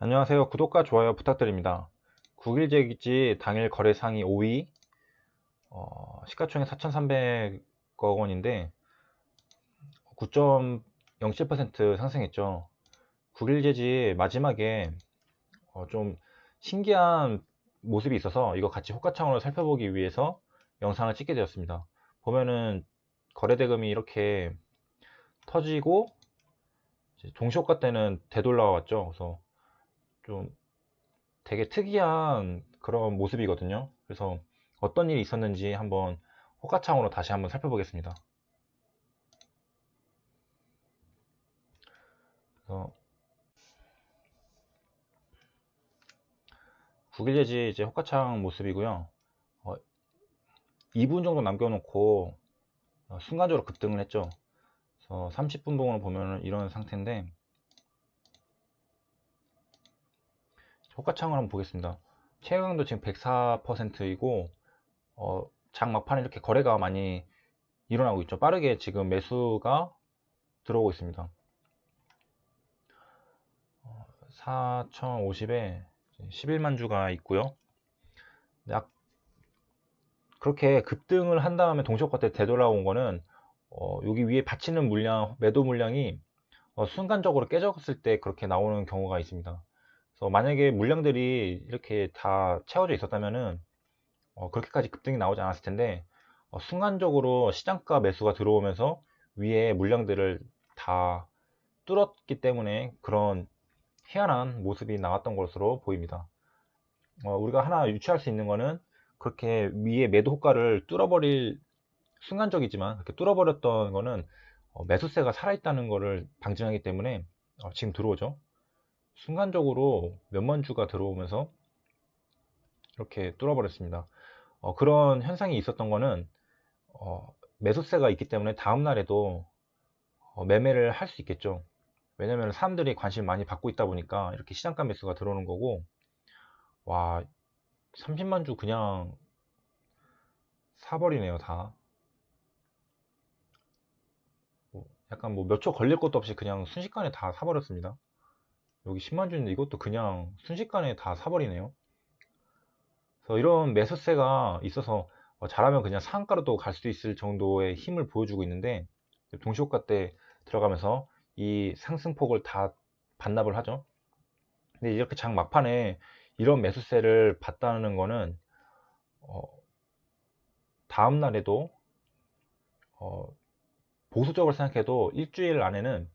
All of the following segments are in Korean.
안녕하세요. 구독과 좋아요 부탁드립니다. 9일제기지 당일 거래 상위 5위, 어, 시가총액 4,300억 원인데 9.07% 상승했죠. 9일제지 마지막에 어, 좀 신기한 모습이 있어서 이거 같이 호가창으로 살펴보기 위해서 영상을 찍게 되었습니다. 보면은 거래대금이 이렇게 터지고 동시호가 때는 되돌아왔죠. 그래서 좀 되게 특이한 그런 모습이거든요. 그래서 어떤 일이 있었는지 한번 호가창으로 다시 한번 살펴보겠습니다. 그래서 9일제지 이제 호가창 모습이고요. 어, 2분 정도 남겨놓고 어, 순간적으로 급등을 했죠. 그래서 30분 봉으로 보면 이런 상태인데 호가 창을 한번 보겠습니다. 최강도 지금 104%이고 어, 장 막판에 이렇게 거래가 많이 일어나고 있죠. 빠르게 지금 매수가 들어오고 있습니다. 4,050에 11만 주가 있고요. 약 그렇게 급등을 한 다음에 동시호가 때 되돌아온 거는 어, 여기 위에 받치는 물량, 매도 물량이 어, 순간적으로 깨졌을 때 그렇게 나오는 경우가 있습니다. 그래서 만약에 물량들이 이렇게 다 채워져 있었다면은 어, 그렇게까지 급등이 나오지 않았을 텐데 어, 순간적으로 시장가 매수가 들어오면서 위에 물량들을 다 뚫었기 때문에 그런 희한한 모습이 나왔던 것으로 보입니다. 어, 우리가 하나 유추할 수 있는 거는 그렇게 위에 매도 호가를 뚫어버릴 순간적이지만 그렇게 뚫어버렸던 거는 어, 매수세가 살아있다는 것을 방증하기 때문에 어, 지금 들어오죠. 순간적으로 몇만 주가 들어오면서 이렇게 뚫어버렸습니다. 어, 그런 현상이 있었던 거는 어, 매수세가 있기 때문에 다음 날에도 어, 매매를 할 수 있겠죠. 왜냐면 사람들이 관심을 많이 받고 있다 보니까 이렇게 시장가 매수가 들어오는 거고 와 30만 주 그냥 사버리네요 다 뭐 약간 뭐 몇 초 걸릴 것도 없이 그냥 순식간에 다 사버렸습니다 여기 10만 주인데 이것도 그냥 순식간에 다 사버리네요. 그래서 이런 매수세가 있어서 어, 잘하면 그냥 상한가로도 갈 수 있을 정도의 힘을 보여주고 있는데 동시호가 때 들어가면서 이 상승폭을 다 반납을 하죠. 근데 이렇게 장 막판에 이런 매수세를 봤다는 거는 어, 다음 날에도 어, 보수적으로 생각해도 일주일 안에는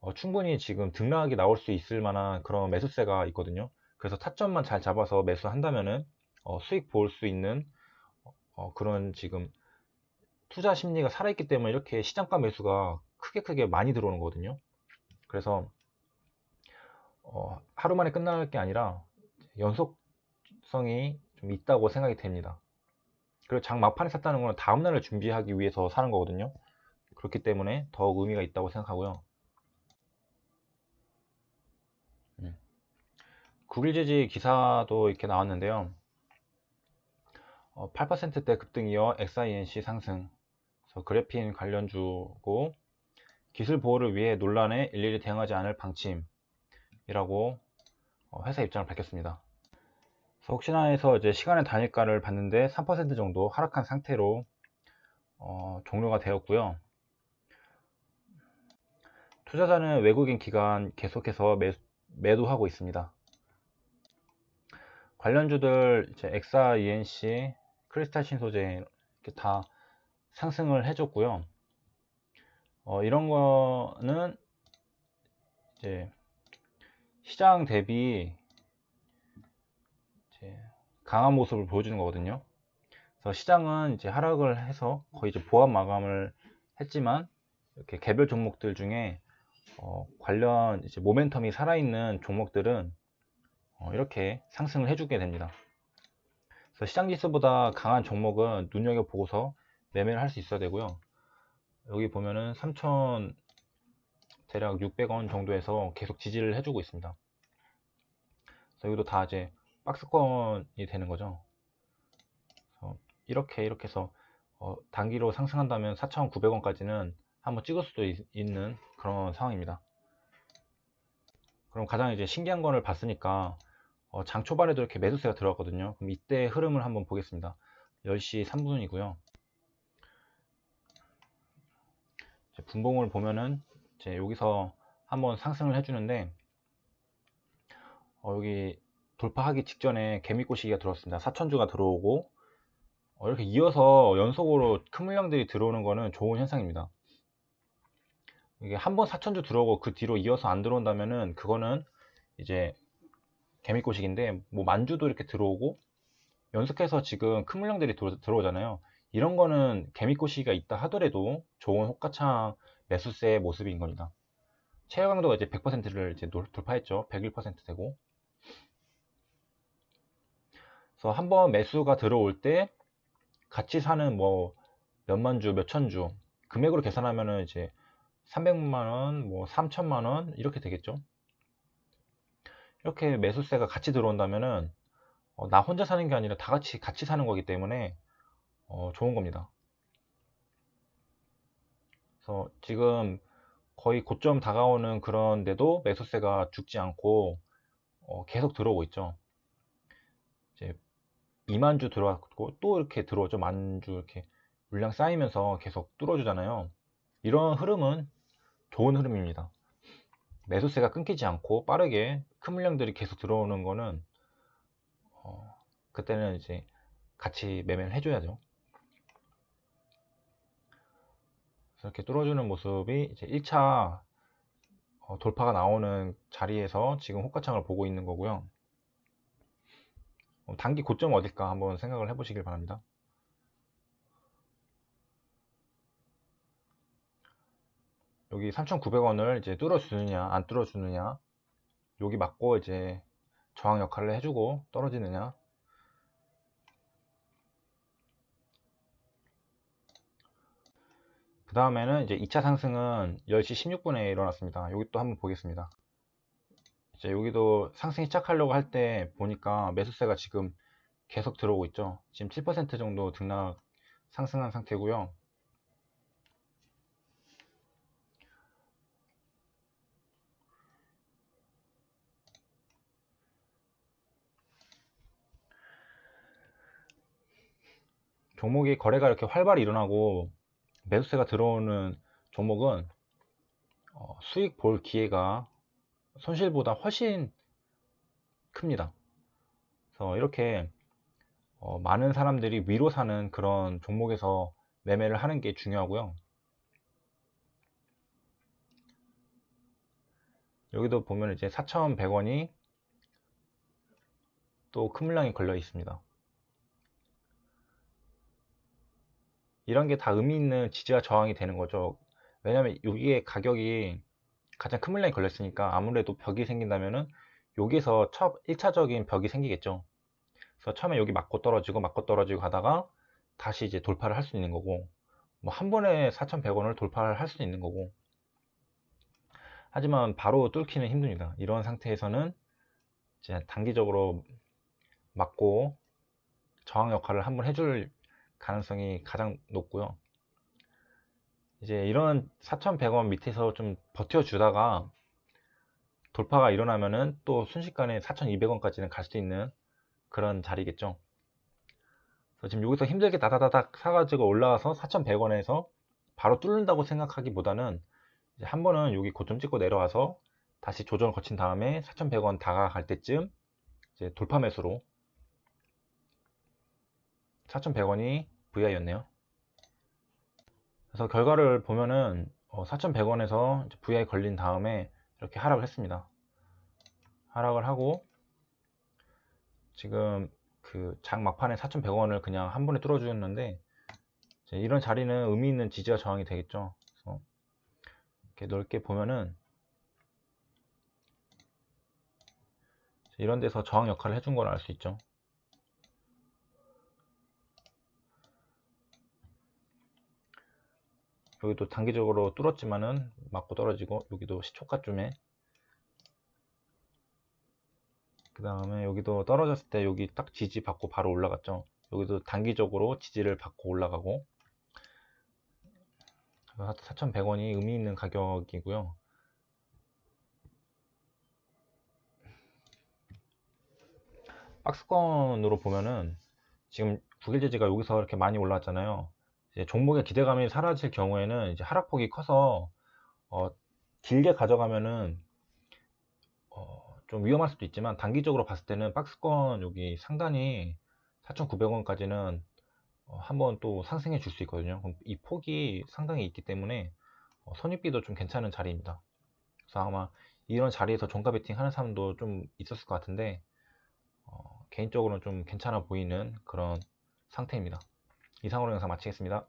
어, 충분히 지금 등락이 나올 수 있을 만한 그런 매수세가 있거든요. 그래서 타점만 잘 잡아서 매수한다면은 어, 수익 볼 수 있는 어, 그런 지금 투자 심리가 살아있기 때문에 이렇게 시장가 매수가 크게 크게 많이 들어오는 거거든요. 그래서 어, 하루 만에 끝날 게 아니라 연속성이 좀 있다고 생각이 됩니다. 그리고 장 막판에 샀다는 건 다음날을 준비하기 위해서 사는 거거든요. 그렇기 때문에 더욱 의미가 있다고 생각하고요. 9일제지 기사도 이렇게 나왔는데요. 어, 8%대 급등 이어 XINC 상승. 그래핀 관련주고 기술 보호를 위해 논란에 일일이 대응하지 않을 방침이라고 어, 회사 입장을 밝혔습니다. 혹시나 해서 이제 시간의 단일가를 봤는데 3% 정도 하락한 상태로 어, 종료가 되었고요. 투자자는 외국인 기관 계속해서 매, 매도하고 있습니다. 관련주들 이제 엑사, ENC, 크리스탈 신소재 이렇게 다 상승을 해줬고요. 어, 이런 거는 이제 시장 대비 이제 강한 모습을 보여주는 거거든요. 그래서 시장은 이제 하락을 해서 거의 이제 보합 마감을 했지만 이렇게 개별 종목들 중에 어, 관련 이제 모멘텀이 살아있는 종목들은 어, 이렇게 상승을 해주게 됩니다. 시장 지수보다 강한 종목은 눈여겨 보고서 매매를 할 수 있어야 되고요. 여기 보면은 3천 대략 600원 정도에서 계속 지지를 해주고 있습니다. 여기도 다 이제 박스권이 되는 거죠. 이렇게 이렇게 해서 어, 단기로 상승한다면 4,900원까지는 한번 찍을 수도 있, 는 그런 상황입니다. 그럼 가장 이제 신기한 거를 봤으니까 어, 장 초반에도 이렇게 매수세가 들어왔거든요. 그럼 이때 흐름을 한번 보겠습니다. 10시 3분이고요. 분봉을 보면은 이제 여기서 한번 상승을 해주는데 어, 여기 돌파하기 직전에 개미꼬시기가 들어왔습니다. 사천주가 들어오고 어, 이렇게 이어서 연속으로 큰 물량들이 들어오는 거는 좋은 현상입니다. 이게 한 번 사천주 들어오고 그 뒤로 이어서 안 들어온다면은 그거는 이제 개미꼬식인데 뭐 만주도 이렇게 들어오고 연속해서 지금 큰 물량들이 들어, 들어 오잖아요. 이런 거는 개미꼬시기가 있다 하더라도 좋은 호가창 매수세의 모습인 겁니다. 체어강도가 이제 100%를 이제 돌파했죠. 101% 되고. 그래서 한번 매수가 들어올 때 같이 사는 뭐 몇만 주, 몇천 주 금액으로 계산하면은 이제 300만 원, 뭐 3천만 원 이렇게 되겠죠. 이렇게 매수세가 같이 들어온다면은 어, 나 혼자 사는 게 아니라 다 같이 같이 사는 거기 때문에 어, 좋은 겁니다. 그래서 지금 거의 고점 다가오는 그런데도 매수세가 죽지 않고 어, 계속 들어오고 있죠. 이제 2만 주 들어왔고 또 이렇게 들어오죠. 만 주 이렇게 물량 쌓이면서 계속 뚫어주잖아요. 이런 흐름은 좋은 흐름입니다. 매수세가 끊기지 않고 빠르게 큰 물량들이 계속 들어오는 거는 어, 그때는 이제 같이 매매를 해줘야죠. 이렇게 뚫어주는 모습이 이제 1차 어, 돌파가 나오는 자리에서 지금 호가창을 보고 있는 거고요. 어, 단기 고점 어딜까 한번 생각을 해보시길 바랍니다. 여기 3,900원을 이제 뚫어주느냐 안 뚫어주느냐 여기 맞고 이제 저항 역할을 해주고 떨어지느냐. 그 다음에는 이제 2차 상승은 10시 16분에 일어났습니다. 여기 또 한번 보겠습니다. 이제 여기도 상승 시작하려고 할 때 보니까 매수세가 지금 계속 들어오고 있죠. 지금 7% 정도 등락 상승한 상태고요 종목이 거래가 이렇게 활발히 일어나고 매수세가 들어오는 종목은 어, 수익 볼 기회가 손실보다 훨씬 큽니다. 그래서 이렇게 어, 많은 사람들이 위로 사는 그런 종목에서 매매를 하는 게 중요하고요. 여기도 보면 이제 4,100원이 또 큰 물량이 걸려 있습니다. 이런 게 다 의미 있는 지지와 저항이 되는 거죠. 왜냐면 여기에 가격이 가장 큰 물량이 걸렸으니까 아무래도 벽이 생긴다면은 여기서 첫 1차적인 벽이 생기겠죠. 그래서 처음에 여기 맞고 떨어지고 맞고 떨어지고 하다가 다시 이제 돌파를 할 수 있는 거고 뭐 한 번에 4,100원을 돌파를 할 수 있는 거고 하지만 바로 뚫기는 힘듭니다. 이런 상태에서는 이제 단기적으로 맞고 저항 역할을 한번 해줄 가능성이 가장 높고요. 이제 이런 4,100원 밑에서 좀 버텨주다가 돌파가 일어나면은 또 순식간에 4,200원까지는 갈 수 있는 그런 자리겠죠. 지금 여기서 힘들게 다다다닥 사가지고 올라와서 4,100원에서 바로 뚫는다고 생각하기보다는 한 번은 여기 고점 찍고 내려와서 다시 조정을 거친 다음에 4,100원 다가갈 때쯤 이제 돌파 매수로 4,100원이 VI였네요. 그래서 결과를 보면은 4,100원에서 어, VI 걸린 다음에 이렇게 하락을 했습니다. 하락을 하고 지금 그 장 막판에 4,100원을 그냥 한 번에 뚫어주었는데 이런 자리는 의미 있는 지지와 저항이 되겠죠. 그래서 이렇게 넓게 보면은 이런 데서 저항 역할을 해준 걸 알 수 있죠. 여기도 단기적으로 뚫었지만은 맞고 떨어지고 여기도 시초가쯤에. 그 다음에 여기도 떨어졌을 때 여기 딱 지지 받고 바로 올라갔죠. 여기도 단기적으로 지지를 받고 올라가고. 4,100원이 의미 있는 가격이고요. 박스권으로 보면은 지금 9일 제지가 여기서 이렇게 많이 올라왔잖아요. 이제 종목의 기대감이 사라질 경우에는 이제 하락폭이 커서 어, 길게 가져가면은 어, 좀 위험할 수도 있지만 단기적으로 봤을 때는 박스권 여기 상단이 4,900원까지는 어, 한번 또 상승해 줄 수 있거든요. 그럼 이 폭이 상당히 있기 때문에 어, 선입비도 좀 괜찮은 자리입니다. 그래서 아마 이런 자리에서 종가 베팅 하는 사람도 좀 있었을 것 같은데 어, 개인적으로는 좀 괜찮아 보이는 그런 상태입니다. 이상으로 영상 마치겠습니다.